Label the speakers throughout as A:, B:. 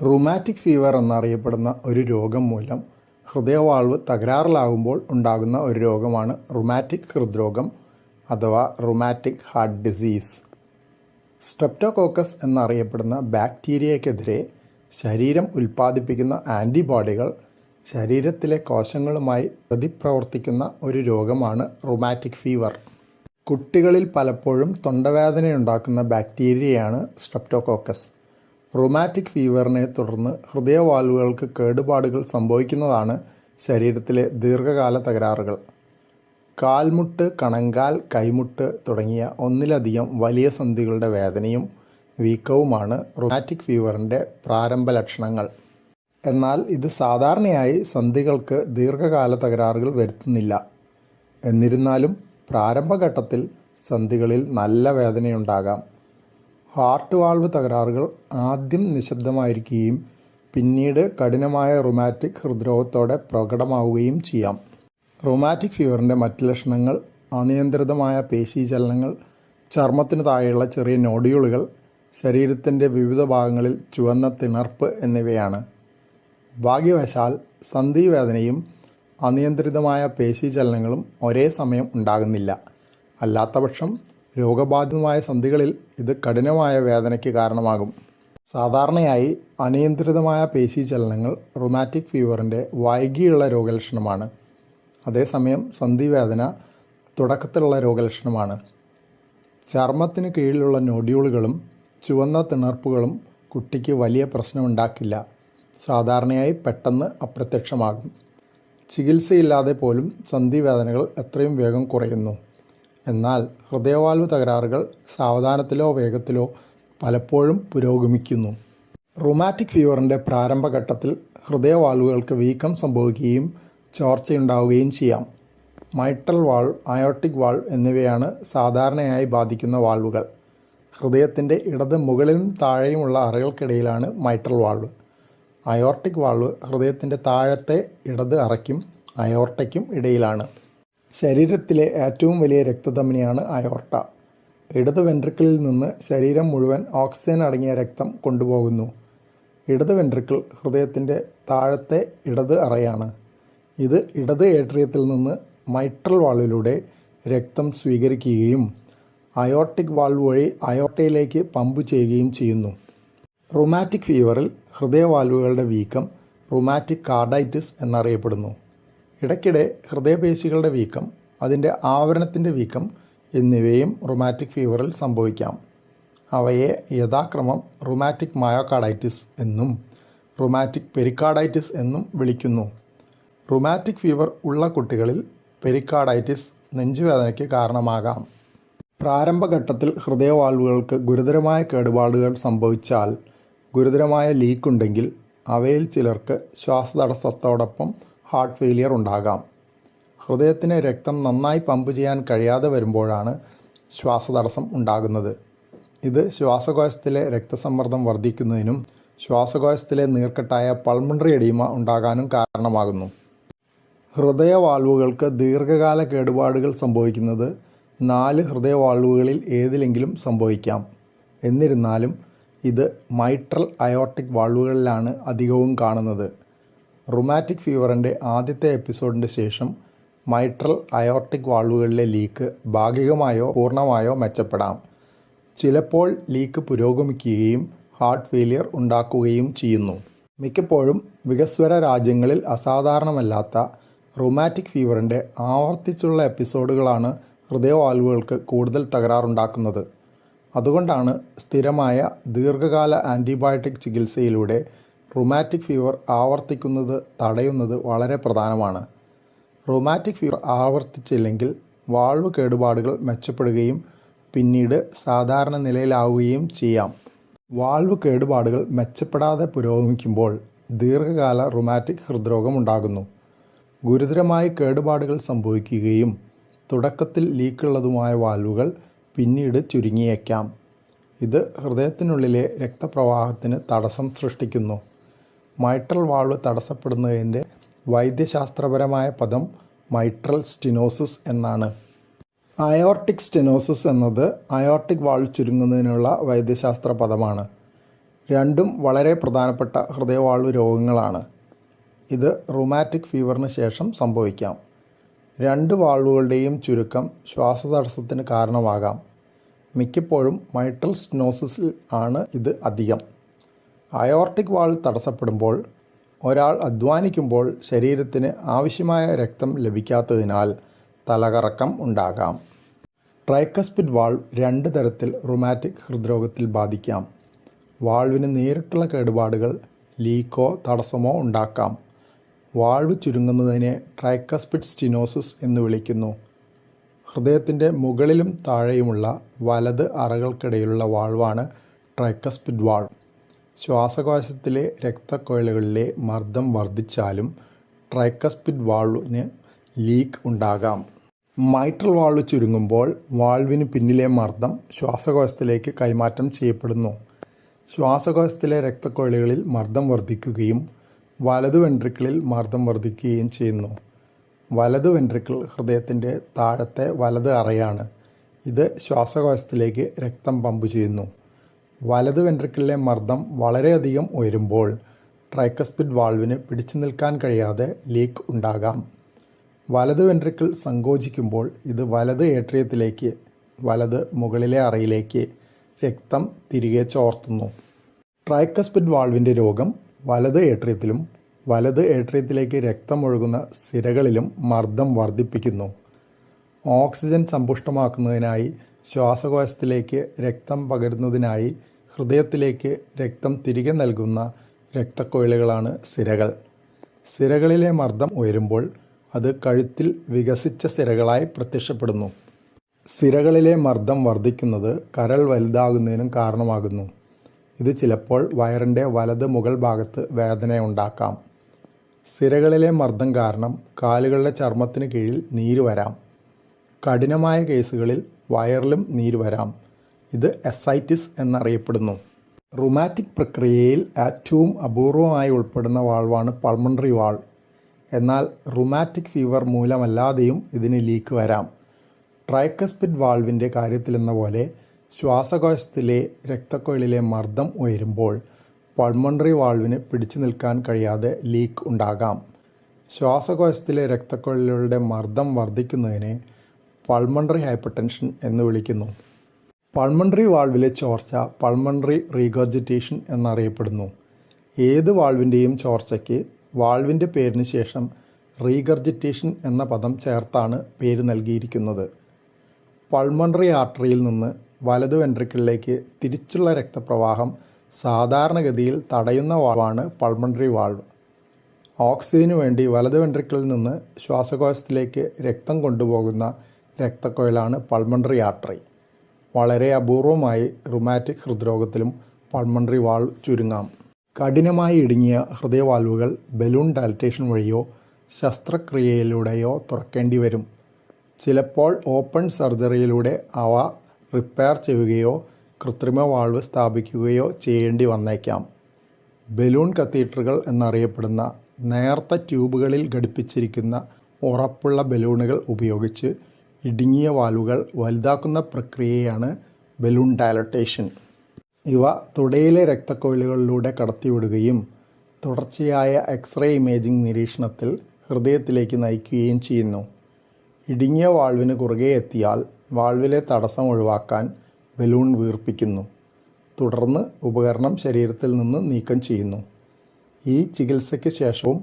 A: Rheumatic fever എന്നറിയപ്പെടുന്ന ഒരു രോഗം മൂലം ഹൃദയവാൾവ് തകരാറിലാകുമ്പോൾ ഉണ്ടാകുന്ന ഒരു രോഗമാണ് റുമാറ്റിക് ഹൃദ്രോഗം അഥവാ റുമാറ്റിക് ഹാർട്ട് ഡിസീസ് സ്ട്രെപ്റ്റോകോക്കസ് എന്നറിയപ്പെടുന്ന ബാക്ടീരിയക്കെതിരെ ശരീരം ഉൽപ്പാദിപ്പിക്കുന്ന ആന്റിബോഡികൾ ശരീരത്തിലെ കോശങ്ങളുമായി പ്രതിപ്രവർത്തിക്കുന്ന ഒരു രോഗമാണ് റുമാറ്റിക് ഫീവർ കുട്ടികളിൽ പലപ്പോഴും തൊണ്ടവേദനയുണ്ടാക്കുന്ന ബാക്ടീരിയയാണ് സ്ട്രെപ്റ്റോകോക്കസ് റുമാറ്റിക് ഫീവറിനെ തുടർന്ന് ഹൃദയവാൽവുകൾക്ക് കേടുപാടുകൾ സംഭവിക്കുന്നതാണ് ശരീരത്തിലെ ദീർഘകാല തകരാറുകൾ. കാൽമുട്ട് കണങ്കാൽ കൈമുട്ട് തുടങ്ങിയ ഒന്നിലധികം വലിയ സന്ധികളുടെ വേദനയും വീക്കവുമാണ് റൊമാറ്റിക് ഫീവറിന്റെ പ്രാരംഭ ലക്ഷണങ്ങൾ. എന്നാൽ ഇത് സാധാരണയായി സന്ധികൾക്ക് ദീർഘകാല തകരാറുകൾ വരുത്തുന്നില്ല. എന്നിരുന്നാലും പ്രാരംഭഘട്ടത്തിൽ സന്ധികളിൽ നല്ല വേദനയുണ്ടാകാം. ഹാർട്ട് വാൾവ് തകരാറുകൾ ആദ്യം നിശബ്ദമായിരിക്കുകയും പിന്നീട് കഠിനമായ റുമാറ്റിക് ഹൃദ്രോഗത്തോടെ പ്രകടമാവുകയും ചെയ്യാം. റൊമാറ്റിക് ഫീവറിന്റെ മറ്റ് ലക്ഷണങ്ങൾ അനിയന്ത്രിതമായ പേശീചലനങ്ങൾ ചർമ്മത്തിന് താഴെയുള്ള ചെറിയ നോഡ്യൂളുകൾ ശരീരത്തിന്റെ വിവിധ ഭാഗങ്ങളിൽ ചുവന്ന തിണർപ്പ് എന്നിവയാണ്. ഭാഗ്യവശാൽ സന്ധിവേദനയും അനിയന്ത്രിതമായ പേശീചലനങ്ങളും ഒരേ സമയം ഉണ്ടാകുന്നില്ല. അല്ലാത്തപക്ഷം രോഗബാധിതമായ സന്ധികളിൽ ഇത് കഠിനമായ വേദനയ്ക്ക് കാരണമാകും. സാധാരണയായി അനിയന്ത്രിതമായ പേശീചലനങ്ങൾ റൊമാറ്റിക് ഫീവറിന്റെ വൈകിയുള്ള രോഗലക്ഷണമാണ്. അതേസമയം സന്ധിവേദന തുടക്കത്തിലുള്ള രോഗലക്ഷണമാണ്. ചർമ്മത്തിന് കീഴിലുള്ള നോഡ്യൂളുകളും ചുവന്ന തിണർപ്പുകളും കുട്ടിക്ക് വലിയ പ്രശ്നമുണ്ടാക്കില്ല. സാധാരണയായി പെട്ടെന്ന് അപ്രത്യക്ഷമാകും. ചികിത്സയില്ലാതെ പോലും സന്ധിവേദനകൾ എത്രയും വേഗം കുറയുന്നു. എന്നാൽ ഹൃദയവാൽവ് തകരാറുകൾ സാവധാനത്തിലോ വേഗത്തിലോ പലപ്പോഴും പുരോഗമിക്കുന്നു. റുമാറ്റിക് ഫീവറിന്റെ പ്രാരംഭഘട്ടത്തിൽ ഹൃദയവാൽവുകൾക്ക് വീക്കം സംഭവിക്കുകയും ചോർച്ചയുണ്ടാവുകയും ചെയ്യാം. മൈട്രൽ വാൾവ് അയോട്ടിക് വാൾവ് എന്നിവയാണ് സാധാരണയായി ബാധിക്കുന്ന വാൾവുകൾ ഹൃദയത്തിന്റെ ഇടത് മുകളിലും താഴെയുമുള്ള അറകൾക്കിടയിലാണ് മൈട്രൽ വാൾവ്. അയോർട്ടിക് വാൾവ് ഹൃദയത്തിന്റെ താഴത്തെ ഇടത് അറയ്ക്കും അയോർട്ടയ്ക്കും ഇടയിലാണ്. ശരീരത്തിലെ ഏറ്റവും വലിയ രക്തധമനിയാണ് അയോർട്ട ഇടത് വെൻട്രിക്കിളിൽ നിന്ന് ശരീരം മുഴുവൻ ഓക്സിജൻ അടങ്ങിയ രക്തം കൊണ്ടുപോകുന്നു. ഇടത് വെൻട്രിക്കിൾ ഹൃദയത്തിന്റെ താഴത്തെ ഇടത് അറയാണ്. ഇത് ഇടത് ഏട്രിയത്തിൽ നിന്ന് മൈട്രൽ വാൾവിലൂടെ രക്തം സ്വീകരിക്കുകയും അയോർട്ടിക് വാൾവ് വഴി അയോർട്ടയിലേക്ക് പമ്പ് ചെയ്യുകയും ചെയ്യുന്നു. റുമാറ്റിക് ഫീവറിൽ ഹൃദയവാൽവുകളുടെ വീക്കം റുമാറ്റിക് കാർഡൈറ്റിസ് എന്നറിയപ്പെടുന്നു. ഇടയ്ക്കിടെ ഹൃദയപേശികളുടെ വീക്കം അതിന്റെ ആവരണത്തിന്റെ വീക്കം എന്നിവയും റുമാറ്റിക് ഫീവറിൽ സംഭവിക്കാം. അവയെ യഥാക്രമം റുമാറ്റിക് മയോകാർഡൈറ്റിസ് എന്നും റുമാറ്റിക് പെരിക്കാർഡൈറ്റിസ് എന്നും വിളിക്കുന്നു. റുമാറ്റിക് ഫീവർ ഉള്ള കുട്ടികളിൽ പെരിക്കാർഡൈറ്റിസ് നെഞ്ചുവേദനയ്ക്ക് കാരണമാകാം. പ്രാരംഭഘട്ടത്തിൽ ഹൃദയവാൽവുകൾക്ക് ഗുരുതരമായ കേടുപാടുകൾ സംഭവിച്ചാൽ ഗുരുതരമായ ലീക്കുണ്ടെങ്കിൽ അവയിൽ ചിലർക്ക് ശ്വാസതടസ്സത്തോടൊപ്പം ഹാർട്ട് ഫെയിലിയർ ഉണ്ടാകാം. ഹൃദയത്തിന് രക്തം നന്നായി പമ്പ് ചെയ്യാൻ കഴിയാതെ വരുമ്പോഴാണ് ശ്വാസതടസ്സം ഉണ്ടാകുന്നത്. ഇത് ശ്വാസകോശത്തിലെ രക്തസമ്മർദ്ദം വർദ്ധിക്കുന്നതിനും ശ്വാസകോശത്തിലെ നീർക്കെട്ടായ പൾമണറി എഡീമ ഉണ്ടാകാനും കാരണമാകുന്നു. ഹൃദയവാൾവുകൾക്ക് ദീർഘകാല കേടുപാടുകൾ സംഭവിക്കുന്നത് നാല് ഹൃദയവാൾവുകളിൽ ഏതിലെങ്കിലും സംഭവിക്കാം. എന്നിരുന്നാലും ഇത് മൈട്രൽ അയോർട്ടിക് വാൾവുകളിലാണ് അധികവും കാണുന്നത്. റുമാറ്റിക് ഫീവറിന്റെ ആദ്യത്തെ എപ്പിസോഡിന് ശേഷം മൈട്രൽ അയോർട്ടിക് വാൾവുകളിലെ ലീക്ക് ഭാഗികമായോ പൂർണമായോ മെച്ചപ്പെടാം. ചിലപ്പോൾ ലീക്ക് പുരോഗമിക്കുകയും ഹാർട്ട് ഫെയിലിയർ ഉണ്ടാക്കുകയും ചെയ്യുന്നു. മിക്കപ്പോഴും വികസ്വര രാജ്യങ്ങളിൽ അസാധാരണമല്ലാത്ത റൊമാറ്റിക് ഫീവറിന്റെ ആവർത്തിച്ചുള്ള എപ്പിസോഡുകളാണ് ഹൃദയവാൽവുകൾക്ക് കൂടുതൽ തകരാറുണ്ടാക്കുന്നത്. അതുകൊണ്ടാണ് സ്ഥിരമായ ദീർഘകാല ആന്റിബയോട്ടിക് ചികിത്സയിലൂടെ റുമാറ്റിക് ഫീവർ ആവർത്തിക്കുന്നത് തടയുന്നത് വളരെ പ്രധാനമാണ്. റുമാറ്റിക് ഫീവർ ആവർത്തിച്ചില്ലെങ്കിൽ വാൾവ് കേടുപാടുകൾ മെച്ചപ്പെടുകയും പിന്നീട് സാധാരണ നിലയിലാവുകയും ചെയ്യാം. വാൾവ് കേടുപാടുകൾ മെച്ചപ്പെടാതെ പുരോഗമിക്കുമ്പോൾ ദീർഘകാല റുമാറ്റിക് ഹൃദ്രോഗം ഉണ്ടാകുന്നു. ഗുരുതരമായ കേടുപാടുകൾ സംഭവിക്കുകയും തുടക്കത്തിൽ ലീക്കുള്ളതുമായ വാൽവുകൾ പിന്നീട് ചുരുങ്ങിയേക്കാം. ഇത് ഹൃദയത്തിനുള്ളിലെ രക്തപ്രവാഹത്തിന് തടസ്സം സൃഷ്ടിക്കുന്നു. മൈട്രൽ വാൾവ് തടസ്സപ്പെടുന്നതിന്റെ വൈദ്യശാസ്ത്രപരമായ പദം മൈട്രൽ സ്റ്റിനോസിസ് എന്നാണ്. അയോർട്ടിക് സ്റ്റെനോസിസ് എന്നത് അയോർട്ടിക് വാൾവ് ചുരുങ്ങുന്നതിനുള്ള വൈദ്യശാസ്ത്ര പദമാണ്. രണ്ടും വളരെ പ്രധാനപ്പെട്ട ഹൃദയവാൾവ് രോഗങ്ങളാണ്. ഇത് റൊമാറ്റിക് ഫീവറിന് ശേഷം സംഭവിക്കാം. രണ്ട് വാൾവുകളുടെയും ചുരുക്കം ശ്വാസതടസ്സത്തിന് കാരണമാകാം. മിക്കപ്പോഴും മൈട്രൽ സ്റ്റിനോസിസിൽ ആണ് ഇത് അധികം. അയോർട്ടിക് വാൾ തടസ്സപ്പെടുമ്പോൾ ഒരാൾ അധ്വാനിക്കുമ്പോൾ ശരീരത്തിന് ആവശ്യമായ രക്തം ലഭിക്കാത്തതിനാൽ തലകറക്കം ഉണ്ടാകാം. ട്രൈക്കസ്പിഡ് വാൾ രണ്ട് തരത്തിൽ റുമാറ്റിക് ഹൃദ്രോഗത്തിൽ ബാധിക്കാം. വാൾവിന് നേരിട്ടുള്ള കേടുപാടുകൾ ലീക്കോ തടസ്സമോ ഉണ്ടാക്കാം. വാൾവ് ചുരുങ്ങുന്നതിനെ ട്രൈക്കസ്പിഡ് സ്റ്റിനോസിസ് എന്ന് വിളിക്കുന്നു. ഹൃദയത്തിന്റെ മുകളിലും താഴെയുമുള്ള വലത് അറകൾക്കിടയിലുള്ള വാൾവാണ് ട്രൈക്കസ്പിഡ് വാൾവ് ശ്വാസകോശത്തിലെ രക്തക്കൊഴലുകളിലെ മർദ്ദം വർദ്ധിച്ചാലും ട്രൈക്കസ്പിഡ് വാൾവിന് ലീക്ക് ഉണ്ടാകാം. മൈട്രൽ വാൾവ് ചുരുങ്ങുമ്പോൾ വാൾവിന് പിന്നിലെ മർദ്ദം ശ്വാസകോശത്തിലേക്ക് കൈമാറ്റം ചെയ്യപ്പെടുന്നു. ശ്വാസകോശത്തിലെ രക്തക്കൊഴലുകളിൽ മർദ്ദം വർദ്ധിക്കുകയും വലതു വെൻട്രിക്കിളിൽ മർദ്ദം വർദ്ധിക്കുകയും ചെയ്യുന്നു. വലതു വെൻട്രിക്കിൾ ഹൃദയത്തിന്റെ താഴത്തെ വലത് അറയാണ്. ഇത് ശ്വാസകോശത്തിലേക്ക് രക്തം പമ്പ് ചെയ്യുന്നു. വലത് വെൻട്രിക്കിളിലെ മർദ്ദം വളരെയധികം ഉയരുമ്പോൾ ട്രൈക്കസ്പിഡ് വാൾവിന് പിടിച്ചു നിൽക്കാൻ കഴിയാതെ ലീക്ക് ഉണ്ടാകാം. വലത് വെൻട്രിക്കിൾ സങ്കോചിക്കുമ്പോൾ ഇത് വലത് ഏട്രിയത്തിലേക്ക് വലത് മുകളിലെ അറയിലേക്ക് രക്തം തിരികെ ചോർത്തുന്നു. ട്രൈക്കസ്പിഡ് വാൾവിന്റെ രോഗം വലത് ഏട്രിയത്തിലും വലത് ഏട്രിയത്തിലേക്ക് രക്തമൊഴുകുന്ന സിരകളിലും മർദ്ദം വർദ്ധിപ്പിക്കുന്നു. ഓക്സിജൻ സമ്പുഷ്ടമാക്കുന്നതിനായി ശ്വാസകോശത്തിലേക്ക് രക്തം പകരുന്നതിനായി ഹൃദയത്തിലേക്ക് രക്തം തിരികെ നൽകുന്ന രക്തക്കൊഴലുകളാണ് സിരകൾ. സിരകളിലെ മർദ്ദം ഉയരുമ്പോൾ അത് കഴുത്തിൽ വികസിച്ച സിരകളായി പ്രത്യക്ഷപ്പെടുന്നു. സിരകളിലെ മർദ്ദം വർദ്ധിക്കുന്നത് കരൾ വലുതാകുന്നതിനും കാരണമാകുന്നു. ഇത് ചിലപ്പോൾ വയറിന്റെ വലത് മുകൾ ഭാഗത്ത് വേദനയുണ്ടാക്കാം. സിരകളിലെ മർദ്ദം കാരണം കാലുകളുടെ ചർമ്മത്തിന് കീഴിൽ നീര് വരാം. കഠിനമായ കേസുകളിൽ വയറിലും നീര് വരാം. ഇത് എസൈറ്റിസ് എന്നറിയപ്പെടുന്നു. റുമാറ്റിക് പ്രക്രിയയിൽ ഏറ്റവും അപൂർവമായി ഉൾപ്പെടുന്ന വാൾവാണ് പൾമണറി വാൾ എന്നാൽ റുമാറ്റിക് ഫീവർ മൂലമല്ലാതെയും ഇതിന് ലീക്ക് വരാം. ട്രൈക്കസ്പിഡ് വാൾവിന്റെ കാര്യത്തിലെന്ന പോലെ ശ്വാസകോശത്തിലെ രക്തക്കൊഴലിലെ മർദ്ദം ഉയരുമ്പോൾ പൾമണറി വാൾവിന് പിടിച്ചു നിൽക്കാൻ കഴിയാതെ ലീക്ക് ഉണ്ടാകാം. ശ്വാസകോശത്തിലെ രക്തക്കൊഴലുകളുടെ മർദ്ദം വർദ്ധിക്കുന്നതിനെ പൾമണറി ഹൈപ്പർടെൻഷൻ എന്ന് വിളിക്കുന്നു. പൾമണറി വാൾവിലെ ചോർച്ച പൾമണറി റീഗർജിറ്റേഷൻ എന്നറിയപ്പെടുന്നു. ഏത് വാൾവിന്റെയും ചോർച്ചയ്ക്ക് വാൾവിന്റെ പേരിന് ശേഷം റീഗർജിറ്റേഷൻ എന്ന പദം ചേർത്താണ് പേര് നൽകിയിരിക്കുന്നത്. പൾമണറി ആർട്ടറിയിൽ നിന്ന് വലതു വെൻട്രിക്കിളിലേക്ക് തിരിച്ചുള്ള രക്തപ്രവാഹം സാധാരണഗതിയിൽ തടയുന്ന വാൾവാണ് പൾമണറി വാൾവ്. ഓക്സിജന് വേണ്ടി വലത് വെൻട്രിക്കിളിൽ നിന്ന് ശ്വാസകോശത്തിലേക്ക് രക്തം കൊണ്ടുപോകുന്ന രക്തക്കൊഴലാണ് പൾമണറി ആർട്ടറി. വളരെ അപൂർവമായി റുമാറ്റിക് ഹൃദ്രോഗത്തിലും പൾമണറി വാൾ ചുരുങ്ങാം. കഠിനമായി ഇടുങ്ങിയ ഹൃദയവാൽവുകൾ ബലൂൺ ഡയലറ്റേഷൻ വഴിയോ ശസ്ത്രക്രിയയിലൂടെയോ തുറക്കേണ്ടി വരും ചിലപ്പോൾ ഓപ്പൺ സർജറിയിലൂടെ അവ റിപ്പയർ ചെയ്യുകയോ കൃത്രിമ വാൾവ് സ്ഥാപിക്കുകയോ ചെയ്യേണ്ടി വന്നേക്കാം. ബലൂൺ കത്തീറ്ററുകൾ എന്നറിയപ്പെടുന്ന നേർത്ത ട്യൂബുകളിൽ ഘടിപ്പിച്ചിരിക്കുന്ന ഉറപ്പുള്ള ബലൂണുകൾ ഉപയോഗിച്ച് ഇടുങ്ങിയ വാൽവുകൾ വലുതാക്കുന്ന പ്രക്രിയയാണ് ബലൂൺ ഡയലറ്റേഷൻ. ഇവ തുടയിലെ രക്തക്കൊഴലുകളിലൂടെ കടത്തിവിടുകയും തുടർച്ചയായ എക്സ്റേ ഇമേജിംഗ് നിരീക്ഷണത്തിൽ ഹൃദയത്തിലേക്ക് നയിക്കുകയും ചെയ്യുന്നു. ഇടുങ്ങിയ വാൾവിന് കുറുകെ എത്തിയാൽ വാൾവിലെ തടസ്സം ഒഴിവാക്കാൻ ബലൂൺ വീർപ്പിക്കുന്നു. തുടർന്ന് ഉപകരണം ശരീരത്തിൽ നിന്ന് നീക്കം ചെയ്യുന്നു. ഈ ചികിത്സയ്ക്ക് ശേഷവും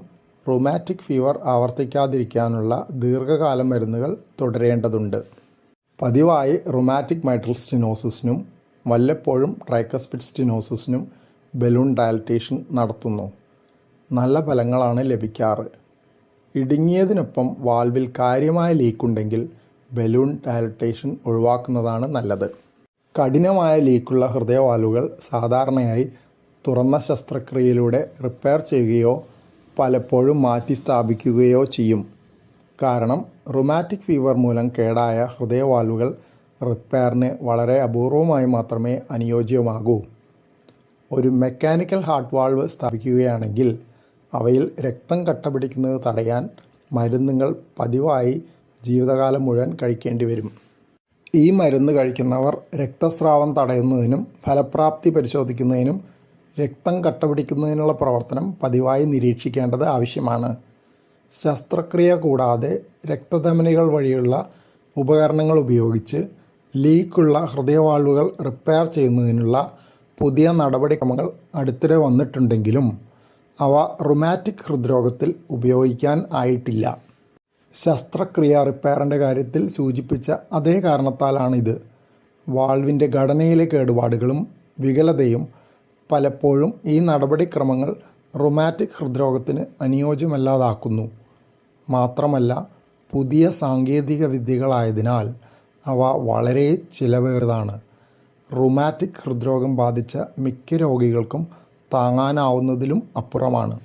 A: റുമാറ്റിക് ഫീവർ ആവർത്തിക്കാതിരിക്കാനുള്ള ദീർഘകാല മരുന്നുകൾ തുടരേണ്ടതുണ്ട്. പതിവായി റൊമാറ്റിക് മൈട്രൽ സ്റ്റിനോസിസിനും വല്ലപ്പോഴും ട്രൈക്കസ്പിഡ് സ്റ്റിനോസിസിനും ബലൂൺ ഡയലറ്റേഷൻ നടത്തുന്നു. നല്ല ഫലങ്ങളാണ് ലഭിക്കാറ്. ഇടുങ്ങിയതിനൊപ്പം വാൽവിൽ കാര്യമായ ലീക്കുണ്ടെങ്കിൽ ബലൂൺ ഡയലറ്റേഷൻ ഒഴിവാക്കുന്നതാണ് നല്ലത്. കഠിനമായ ലീക്കുള്ള ഹൃദയവാലുകൾ സാധാരണയായി തുറന്ന ശസ്ത്രക്രിയയിലൂടെ റിപ്പയർ ചെയ്യുകയോ പലപ്പോഴും മാറ്റി സ്ഥാപിക്കുകയോ ചെയ്യും. കാരണം റൊമാറ്റിക് ഫീവർ മൂലം കേടായ ഹൃദയവാൽവുകൾ റിപ്പയറിന് വളരെ അപൂർവമായി മാത്രമേ അനുയോജ്യമാകൂ. ഒരു മെക്കാനിക്കൽ ഹാർട്ട് വാൾവ് സ്ഥാപിക്കുകയാണെങ്കിൽ അവയിൽ രക്തം കട്ടപിടിക്കുന്നത് തടയാൻ മരുന്നുകൾ പതിവായി ജീവിതകാലം മുഴുവൻ കഴിക്കേണ്ടി വരും ഈ മരുന്ന് കഴിക്കുന്നവർ രക്തസ്രാവം തടയുന്നതിനും ഫലപ്രാപ്തി പരിശോധിക്കുന്നതിനും രക്തം കട്ടപിടിക്കുന്നതിനുള്ള പ്രവർത്തനം പതിവായി നിരീക്ഷിക്കേണ്ടത് ആവശ്യമാണ്. ശസ്ത്രക്രിയ കൂടാതെ രക്തധമനികൾ വഴിയുള്ള ഉപകരണങ്ങൾ ഉപയോഗിച്ച് ലീക്കുള്ള ഹൃദയവാൾവുകൾ റിപ്പയർ ചെയ്യുന്നതിനുള്ള പുതിയ നടപടിക്രമങ്ങൾ അടുത്തിടെ വന്നിട്ടുണ്ടെങ്കിലും അവ റുമാറ്റിക് ഹൃദ്രോഗത്തിൽ ഉപയോഗിക്കാൻ ആയിട്ടില്ല. ശസ്ത്രക്രിയ റിപ്പയറിന്റെ കാര്യത്തിൽ സൂചിപ്പിച്ച അതേ കാരണത്താലാണിത്. വാൾവിന്റെ ഘടനയിലെ കേടുപാടുകളും വികലതയും പലപ്പോഴും ഈ നടപടിക്രമങ്ങൾ റൊമാറ്റിക് ഹൃദ്രോഗത്തിന് അനുയോജ്യമല്ലാതാക്കുന്നു. മാത്രമല്ല പുതിയ സാങ്കേതിക വിദ്യകളായതിനാൽ അവ വളരെ ചിലവേറിയതാണ്. റൊമാറ്റിക് ഹൃദ്രോഗം ബാധിച്ച മിക്ക രോഗികൾക്കും താങ്ങാനാവുന്നതിലും അപ്പുറമാണ്.